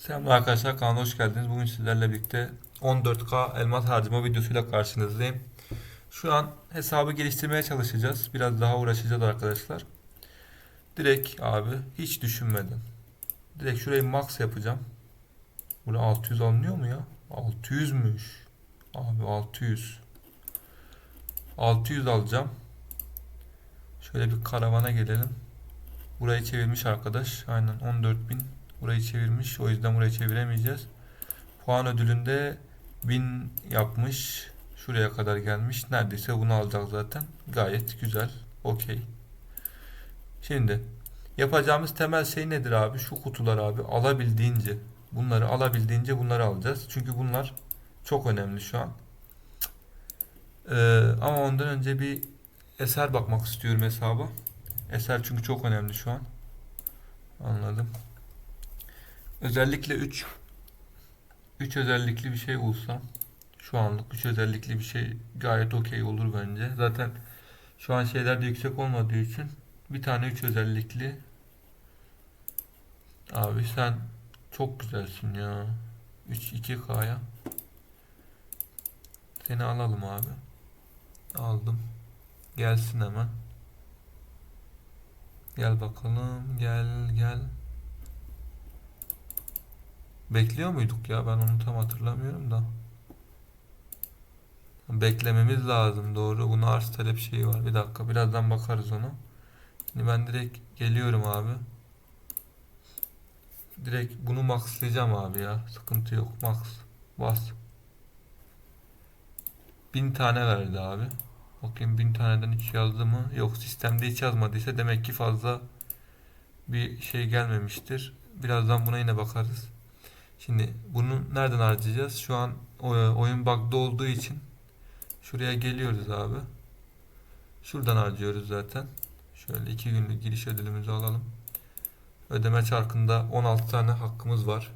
Selamlar arkadaşlar kanalıma hoş geldiniz. Bugün sizlerle birlikte 14K elmas harcama videosuyla karşınızdayım. Şu an hesabı geliştirmeye çalışacağız. Biraz daha uğraşacağız arkadaşlar. Direkt abi hiç düşünmeden. Direkt şurayı max yapacağım. Burada 600 alınıyor mu ya? 600'müş. Abi 600. 600 alacağım. Şöyle bir karavana gelelim. Burayı çevirmiş arkadaş. Aynen 14.000 burayı çevirmiş. O yüzden burayı çeviremeyeceğiz. Puan ödülünde 1000 yapmış. Şuraya kadar gelmiş. Neredeyse bunu alacak zaten. Gayet güzel. Okey. Şimdi yapacağımız temel şey nedir abi? Şu kutular abi. Alabildiğince bunları alabildiğince bunları alacağız. Çünkü bunlar çok önemli şu an. Ee, ama ondan önce bir eser bakmak istiyorum hesaba. Eser çünkü çok önemli şu an. Anladım. Özellikle 3 3 özellikli bir şey bulsam şu anlık 3 özellikli bir şey gayet okey olur bence. Zaten şu an şeyler de yüksek olmadığı için bir tane 3 özellikli Abi sen çok güzelsin ya. 3 2K'ya seni alalım abi. Aldım. Gelsin hemen. Gel bakalım. Gel gel. Bekliyor muyduk ya? Ben onu tam hatırlamıyorum da. Beklememiz lazım. Doğru. Bunun arz talep şeyi var. Bir dakika. Birazdan bakarız ona. Şimdi ben direkt geliyorum abi. Direkt bunu maxlayacağım abi ya. Sıkıntı yok. Max. Bas. Bin tane verdi abi. Bakayım bin taneden hiç yazdı mı? Yok sistemde hiç yazmadıysa demek ki fazla bir şey gelmemiştir. Birazdan buna yine bakarız. Şimdi bunu nereden harcayacağız? Şu an o- oyun bug'da olduğu için şuraya geliyoruz abi. Şuradan harcıyoruz zaten. Şöyle iki günlük giriş ödülümüzü alalım. Ödeme çarkında 16 tane hakkımız var.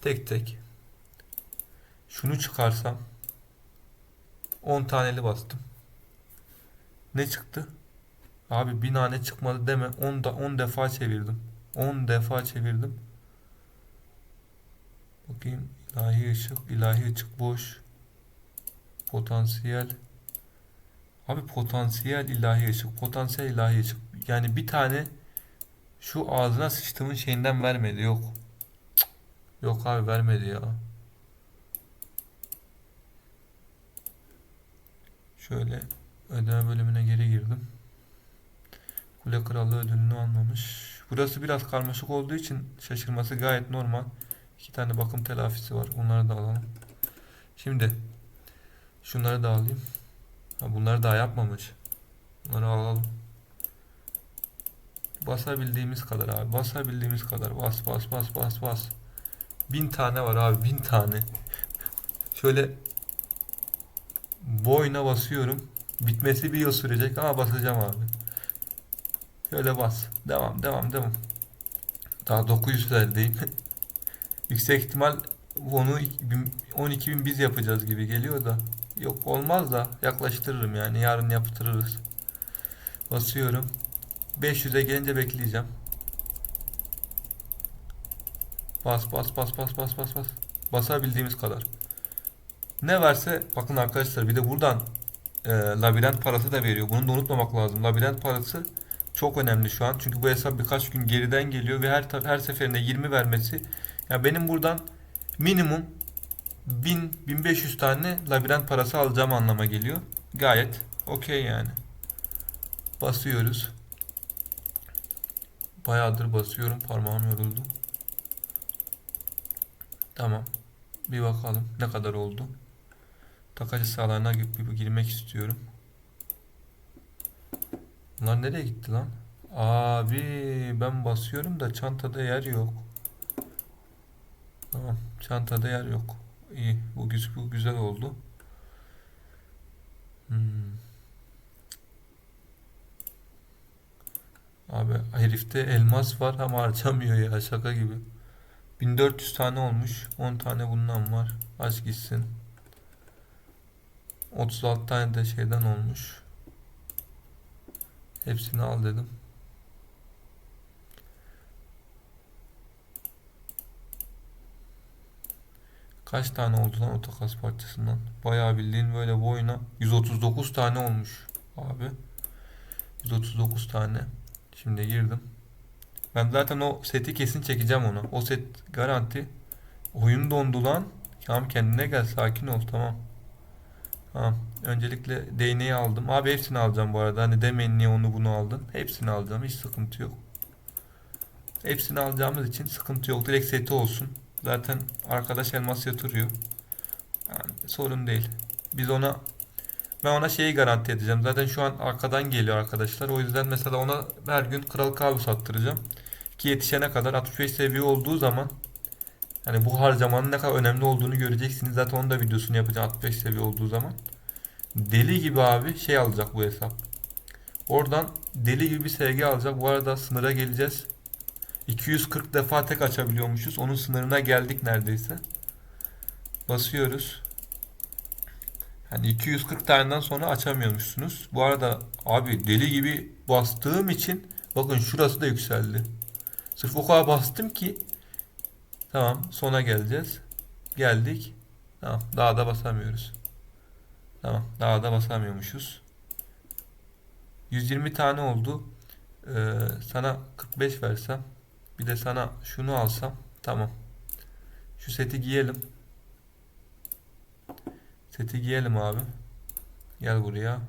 Tek tek. Şunu çıkarsam 10 taneli bastım. Ne çıktı? Abi bir nane çıkmadı deme. 10 da 10 defa çevirdim. 10 defa çevirdim. Bakayım ilahi ışık, ilahi ışık boş. Potansiyel. Abi potansiyel ilahi ışık, potansiyel ilahi ışık. Yani bir tane şu ağzına sıçtığımın şeyinden vermedi yok. Yok abi vermedi ya. Şöyle ödeme bölümüne geri girdim. Kule Krallığı ödülünü almamış. Burası biraz karmaşık olduğu için şaşırması gayet normal. İki tane bakım telafisi var. Onları da alalım. Şimdi şunları da alayım. Ha, bunları daha yapmamış. Bunları alalım. Basabildiğimiz kadar abi. Basabildiğimiz kadar. Bas bas bas bas bas. Bin tane var abi. Bin tane. Şöyle boyuna basıyorum. Bitmesi bir yıl sürecek ama basacağım abi. Şöyle bas. Devam devam devam. Daha 900 lerdeyim. Yüksek ihtimal onu 12.000 biz yapacağız gibi geliyor da. Yok olmaz da yaklaştırırım yani yarın yaptırırız. Basıyorum. 500'e gelince bekleyeceğim. Bas bas bas bas bas bas bas. Basabildiğimiz kadar. Ne verse bakın arkadaşlar bir de buradan e, labirent parası da veriyor. Bunu da unutmamak lazım. Labirent parası çok önemli şu an. Çünkü bu hesap birkaç gün geriden geliyor ve her her seferinde 20 vermesi ya benim buradan minimum 1000 1500 tane labirent parası alacağım anlama geliyor. Gayet okey yani. Basıyoruz. Bayağıdır basıyorum. Parmağım yoruldu. Tamam. Bir bakalım ne kadar oldu. Takacı sahalarına girmek istiyorum. Bunlar nereye gitti lan? Abi ben basıyorum da çantada yer yok. Tamam, çantada yer yok. İyi, bu, bu güzel oldu. Hmm. Abi herifte elmas var ama harcamıyor ya şaka gibi. 1400 tane olmuş. 10 tane bundan var. Aç gitsin. 36 tane de şeyden olmuş. Hepsini al dedim. Kaç tane oldu lan o takas parçasından? Bayağı bildiğin böyle bu oyuna 139 tane olmuş abi. 139 tane. Şimdi girdim. Ben zaten o seti kesin çekeceğim onu. O set garanti. Oyun dondu lan. Tamam kendine gel sakin ol tamam. Tamam. Öncelikle değneği aldım. Abi hepsini alacağım bu arada. Hani demeyin niye onu bunu aldın. Hepsini alacağım. Hiç sıkıntı yok. Hepsini alacağımız için sıkıntı yok. Direkt seti olsun. Zaten arkadaş elmas yatırıyor. Yani sorun değil. Biz ona ben ona şeyi garanti edeceğim. Zaten şu an arkadan geliyor arkadaşlar. O yüzden mesela ona her gün kral kahve sattıracağım. Ki yetişene kadar 65 seviye olduğu zaman hani bu harcamanın ne kadar önemli olduğunu göreceksiniz. Zaten onun da videosunu yapacağım 65 seviye olduğu zaman. Deli gibi abi şey alacak bu hesap. Oradan deli gibi bir SG alacak. Bu arada sınıra geleceğiz. 240 defa tek açabiliyormuşuz. Onun sınırına geldik neredeyse. Basıyoruz. Hani 240 taneden sonra açamıyormuşsunuz. Bu arada abi deli gibi bastığım için bakın şurası da yükseldi. Sırf o kadar bastım ki tamam sona geleceğiz. Geldik. Tamam daha da basamıyoruz. Tamam daha da basamıyormuşuz. 120 tane oldu. Ee, sana 45 versem bir de sana şunu alsam tamam. Şu seti giyelim. Seti giyelim abi. Gel buraya.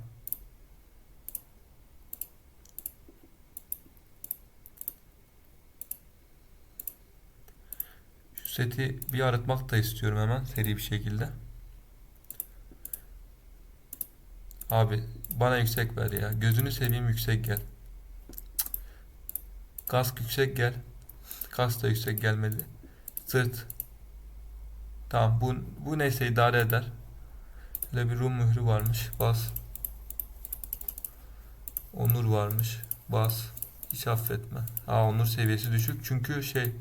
Şu seti bir arıtmak da istiyorum hemen seri bir şekilde. Abi bana yüksek ver ya. Gözünü seveyim yüksek gel. Kask yüksek gel. Kask da yüksek gelmedi. Sırt. Tamam bu, bu neyse idare eder. Böyle bir Rum mührü varmış. Bas. Onur varmış. Bas. Hiç affetme. Aa onur seviyesi düşük. Çünkü şey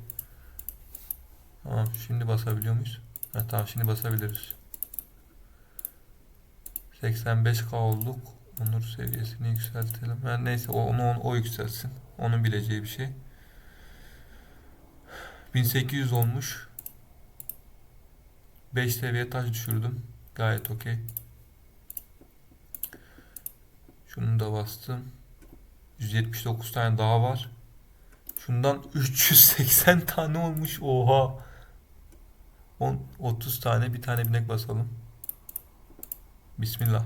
Tamam şimdi basabiliyor muyuz? Ha, tamam şimdi basabiliriz. 85k olduk. Onur seviyesini yükseltelim. Yani neyse o, onu o yükselsin. Onun bileceği bir şey. 1800 olmuş. 5 seviye taş düşürdüm. Gayet okey. Şunu da bastım. 179 tane daha var. Şundan 380 tane olmuş. Oha. 10, 30 tane bir tane binek basalım. Bismillah.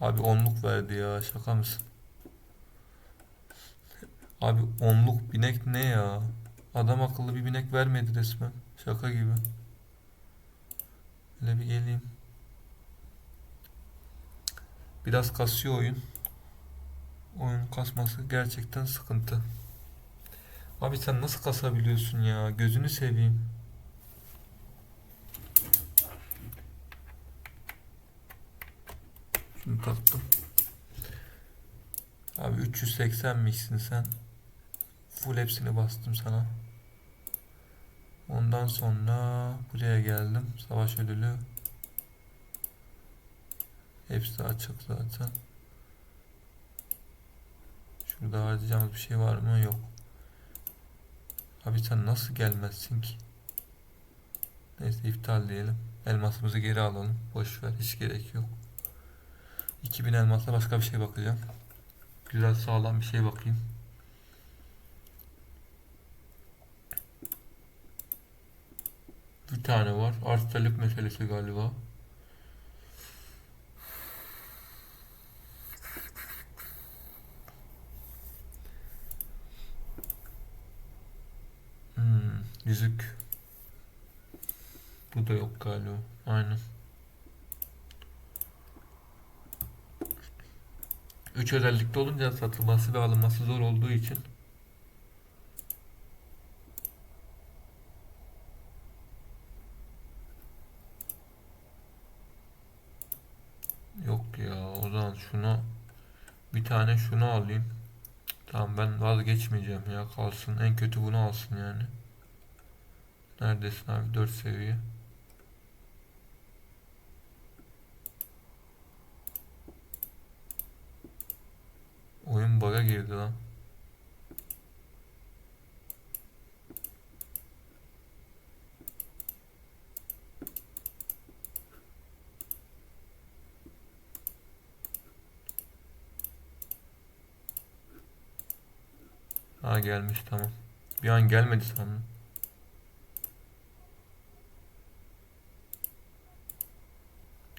Abi onluk verdi ya. Şaka mısın? Abi onluk binek ne ya? Adam akıllı bir binek vermedi resmen. Şaka gibi. Böyle bir geleyim. Biraz kasıyor oyun. Oyun kasması gerçekten sıkıntı. Abi sen nasıl kasabiliyorsun ya? Gözünü seveyim. Şunu taktım. Abi 380'mişsin sen. Full hepsini bastım sana. Ondan sonra buraya geldim. Savaş ödülü. Hepsi açık zaten. Şurada harcayacağımız bir şey var mı? Yok. Abi sen nasıl gelmezsin ki? Neyse iptal diyelim. Elmasımızı geri alalım. Boş ver. Hiç gerek yok. 2000 elmasla başka bir şey bakacağım. Güzel sağlam bir şey bakayım. Bir tane var. Arz talep meselesi galiba. Hmm, yüzük. Bu da yok galiba. Aynen. 3 özellikte olunca satılması ve alınması zor olduğu için Yok ya o zaman şunu bir tane şunu alayım. Tamam ben vazgeçmeyeceğim ya kalsın. En kötü bunu alsın yani. Neredesin abi 4 seviye. Oyun bug'a girdi lan. Gelmiş tamam. Bir an gelmedi sandım.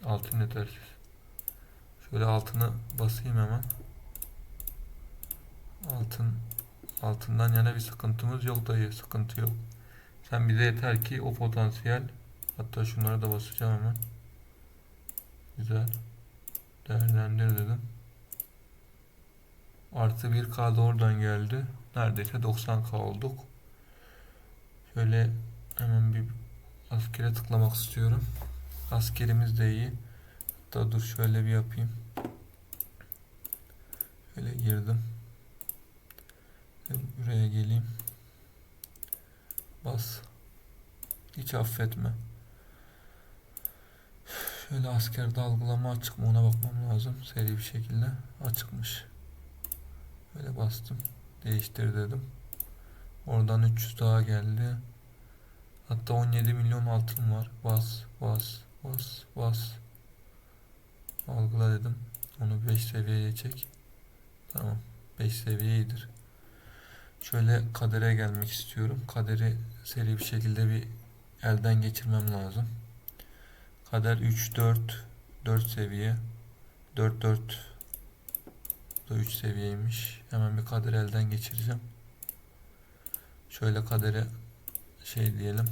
Altın yetersiz. Şöyle altını basayım hemen. Altın altından yana bir sıkıntımız yok dayı. Sıkıntı yok. Sen bize yeter ki o potansiyel hatta şunlara da basacağım hemen. Güzel. Değerlendir dedim. Artı 1K da oradan geldi. Neredeyse 90K olduk. Şöyle hemen bir askere tıklamak istiyorum. Askerimiz de iyi. Hatta dur şöyle bir yapayım. Şöyle girdim. Buraya geleyim. Bas. Hiç affetme. Şöyle askerde algılama açık mı ona bakmam lazım. Seri bir şekilde açıkmış. Böyle bastım. Değiştir dedim. Oradan 300 daha geldi. Hatta 17 milyon altın var. Bas, bas, bas, bas. Algıla dedim. Onu 5 seviyeye çek. Tamam. 5 seviye iyidir. Şöyle kadere gelmek istiyorum. Kaderi seri bir şekilde bir elden geçirmem lazım. Kader 3 4 4 seviye. 4 4 da 3 seviyeymiş. Hemen bir kader elden geçireceğim. Şöyle kadere şey diyelim.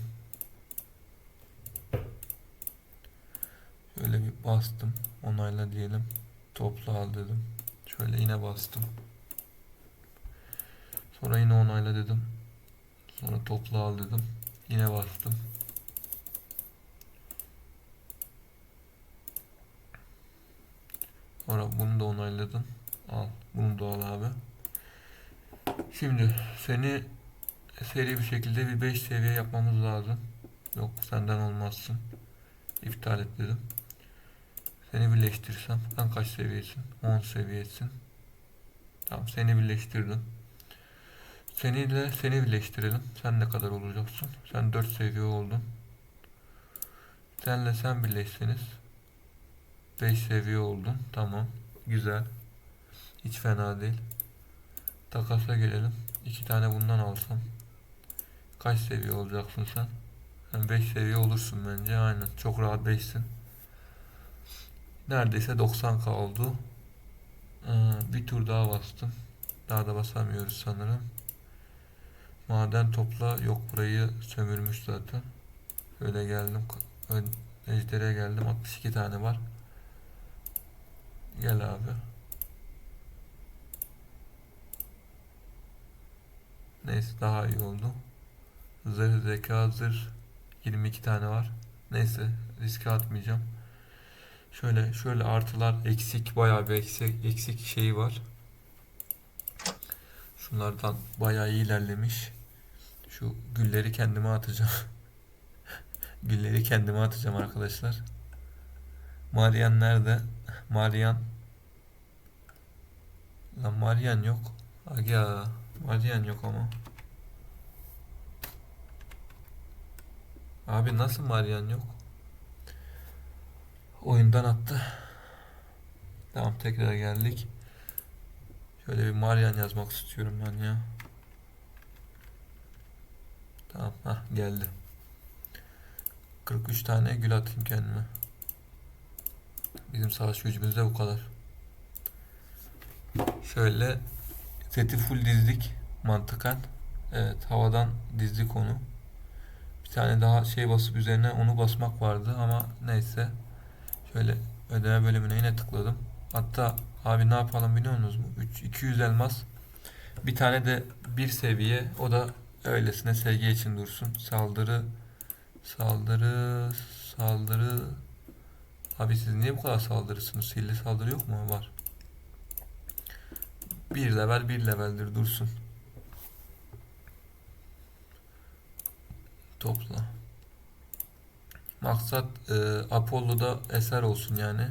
Şöyle bir bastım. Onayla diyelim. Topla al dedim. Şöyle yine bastım. Sonra yine onayla dedim. Sonra topla al dedim. Yine bastım. Sonra bunu da onayladım. Al. Bunu da al abi. Şimdi seni seri bir şekilde bir 5 seviye yapmamız lazım. Yok senden olmazsın. İptal et dedim. Seni birleştirsem sen kaç seviyesin? 10 seviyesin. Tamam seni birleştirdim. Seniyle seni birleştirelim. Sen ne kadar olacaksın? Sen 4 seviye oldun. Senle sen birleşseniz 5 seviye oldun. Tamam. Güzel. Hiç fena değil. Takasa gelelim. İki tane bundan alsam. Kaç seviye olacaksın sen? Sen 5 seviye olursun bence. Aynen. Çok rahat 5'sin. Neredeyse 90k oldu. Ee, bir tur daha bastım. Daha da basamıyoruz sanırım. Maden topla. Yok burayı sömürmüş zaten. Şöyle geldim. Ejder'e geldim. 62 tane var. Gel abi. Neyse daha iyi oldu. Zırh zeka zırh 22 tane var. Neyse riske atmayacağım. Şöyle şöyle artılar eksik bayağı bir eksik eksik şeyi var. Şunlardan bayağı iyi ilerlemiş. Şu gülleri kendime atacağım. gülleri kendime atacağım arkadaşlar. Marian nerede? Marian. Lan Marian yok. Aga. Marian yok ama. Abi nasıl Marian yok? Oyundan attı. Tamam tekrar geldik. Şöyle bir Marian yazmak istiyorum ben ya. Tamam ha geldi. 43 tane gül atayım kendime. Bizim savaş gücümüz de bu kadar. Şöyle seti full dizdik mantıken. Evet havadan dizdik onu. Bir tane daha şey basıp üzerine onu basmak vardı ama neyse. Şöyle ödeme bölümüne yine tıkladım. Hatta abi ne yapalım biliyor musunuz mu? 3 200 elmas. Bir tane de bir seviye o da öylesine SG için dursun. Saldırı saldırı saldırı Abi siz niye bu kadar saldırısınız? Sihirli saldırı yok mu? Var. Bir level bir leveldir dursun. Topla. Maksat e, Apollo'da eser olsun yani.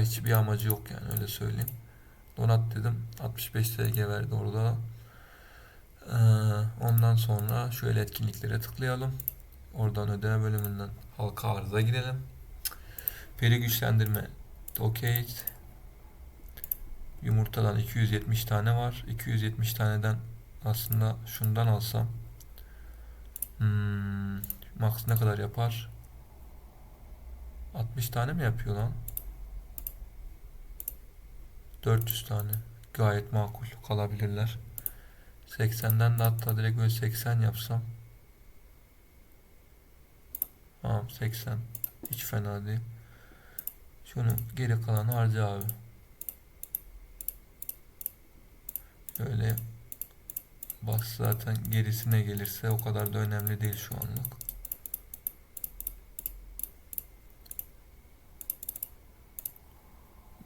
Hiçbir amacı yok yani öyle söyleyeyim. Donat dedim. 65 SG verdi orada. Ee, ondan sonra şöyle etkinliklere tıklayalım. Oradan ödeme bölümünden halka arıza gidelim. Peri güçlendirme. Okey. Yumurtadan 270 tane var. 270 taneden aslında şundan alsam. Hmm, max ne kadar yapar? 60 tane mi yapıyor lan? 400 tane. Gayet makul kalabilirler. 80'den de hatta direkt böyle 80 yapsam. Tamam 80. Hiç fena değil. Şunu geri kalanı harca abi. Şöyle bas zaten gerisine gelirse o kadar da önemli değil şu anlık.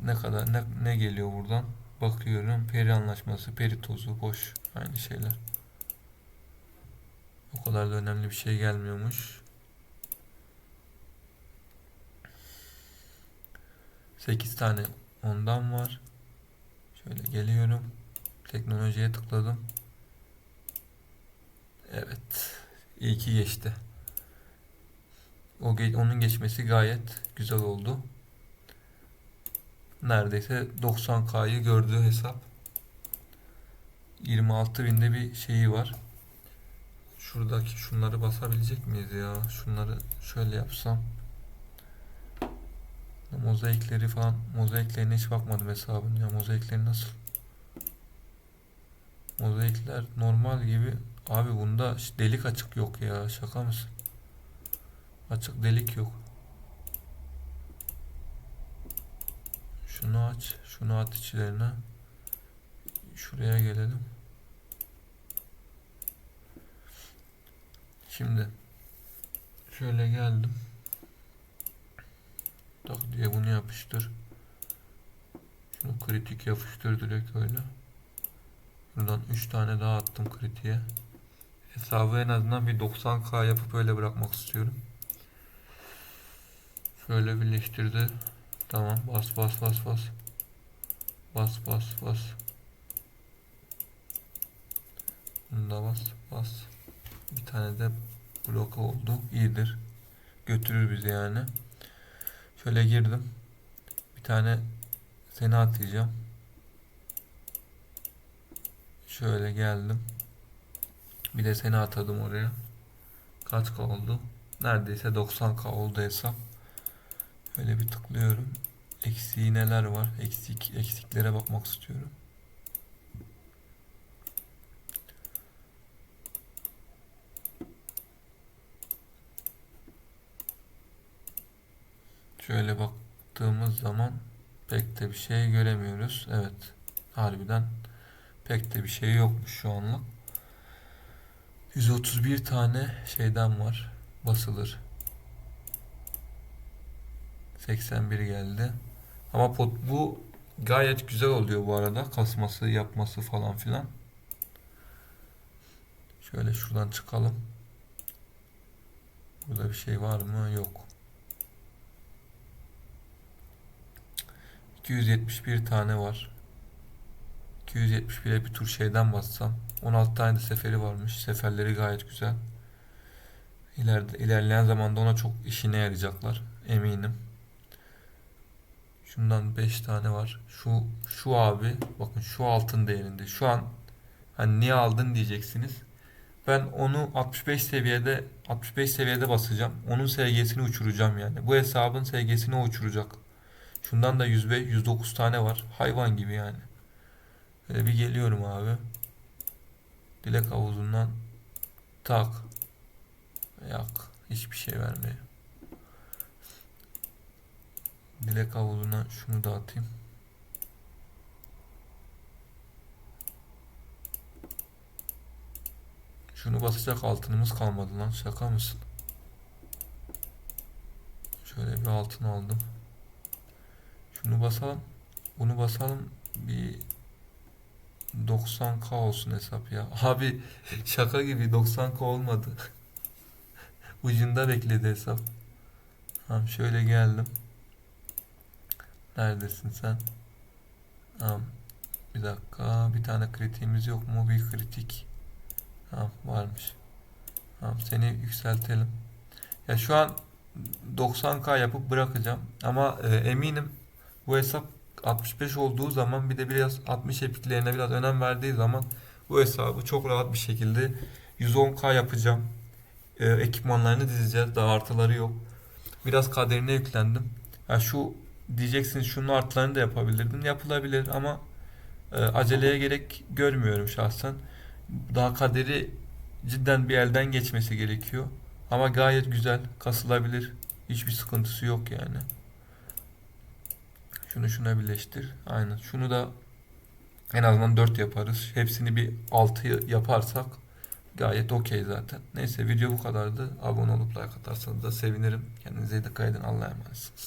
Ne kadar ne, ne geliyor buradan? Bakıyorum. Peri anlaşması, peri tozu, boş. Aynı şeyler. O kadar da önemli bir şey gelmiyormuş. 8 tane ondan var. Şöyle geliyorum. Teknolojiye tıkladım. Evet. İyi ki geçti. O ge- onun geçmesi gayet güzel oldu. Neredeyse 90K'yı gördü hesap. 26 binde bir şeyi var. Şuradaki şunları basabilecek miyiz ya? Şunları şöyle yapsam. Mozaikleri falan, mozaiklerine hiç bakmadım hesabın ya. Mozaikleri nasıl? Mozaikler normal gibi. Abi bunda delik açık yok ya. Şaka mısın? Açık delik yok. Şunu aç. Şunu at içlerine. Şuraya gelelim. Şimdi şöyle geldim. Tak diye bunu yapıştır. Şunu kritik yapıştır direkt öyle. Buradan 3 tane daha attım kritiğe. Hesabı en azından bir 90k yapıp öyle bırakmak istiyorum. Şöyle birleştirdi. Tamam bas bas bas bas. Bas bas bas. Bunu da bas bas. Bir tane de bloka oldu. İyidir. Götürür bizi yani. Şöyle girdim. Bir tane seni atacağım. Şöyle geldim. Bir de seni atadım oraya. Kaç K oldu? Neredeyse 90K oldu hesap. Şöyle bir tıklıyorum. Eksiği neler var? Eksik eksiklere bakmak istiyorum. Şöyle baktığımız zaman pek de bir şey göremiyoruz. Evet. Harbiden pek de bir şey yokmuş şu anlık. 131 tane şeyden var. Basılır. 81 geldi. Ama pot bu gayet güzel oluyor bu arada. Kasması, yapması falan filan. Şöyle şuradan çıkalım. Burada bir şey var mı? Yok. 271 tane var. 271'e bir tur şeyden bassam. 16 tane de seferi varmış. Seferleri gayet güzel. İleride, ilerleyen zamanda ona çok işine yarayacaklar. Eminim. Şundan 5 tane var. Şu şu abi bakın şu altın değerinde. Şu an hani niye aldın diyeceksiniz. Ben onu 65 seviyede 65 seviyede basacağım. Onun SG'sini uçuracağım yani. Bu hesabın SG'sini uçuracak. Şundan da 105 109 tane var. Hayvan gibi yani. Böyle bir geliyorum abi. Dilek havuzundan tak. Yak. Hiçbir şey vermiyor. Dilek havuzuna şunu da atayım. Şunu basacak altınımız kalmadı lan. Şaka mısın? Şöyle bir altın aldım. Şunu basalım. Bunu basalım. Bir 90k olsun hesap ya. Abi şaka gibi 90k olmadı. Ucunda bekledi hesap. Tamam şöyle geldim. Neredesin sen? Tamam. Bir dakika. Bir tane kritiğimiz yok mu? Bir kritik. Tamam varmış. Tamam seni yükseltelim. Ya şu an 90k yapıp bırakacağım. Ama e, eminim bu hesap 65 olduğu zaman bir de biraz 60 epiklerine biraz önem verdiği zaman Bu hesabı çok rahat bir şekilde 110k yapacağım. Ee, ekipmanlarını dizeceğiz. Daha artıları yok. Biraz kaderine yüklendim. Ya şu diyeceksiniz şunun artılarını da yapabilirdin. Yapılabilir ama e, aceleye gerek görmüyorum şahsen. Daha kaderi cidden bir elden geçmesi gerekiyor. Ama gayet güzel, kasılabilir. Hiçbir sıkıntısı yok yani. Şunu şuna birleştir. Aynen. Şunu da en azından 4 yaparız. Hepsini bir 6 yaparsak gayet okey zaten. Neyse video bu kadardı. Abone olup like atarsanız da sevinirim. Kendinize dikkat edin. Allah'a emanetsiniz.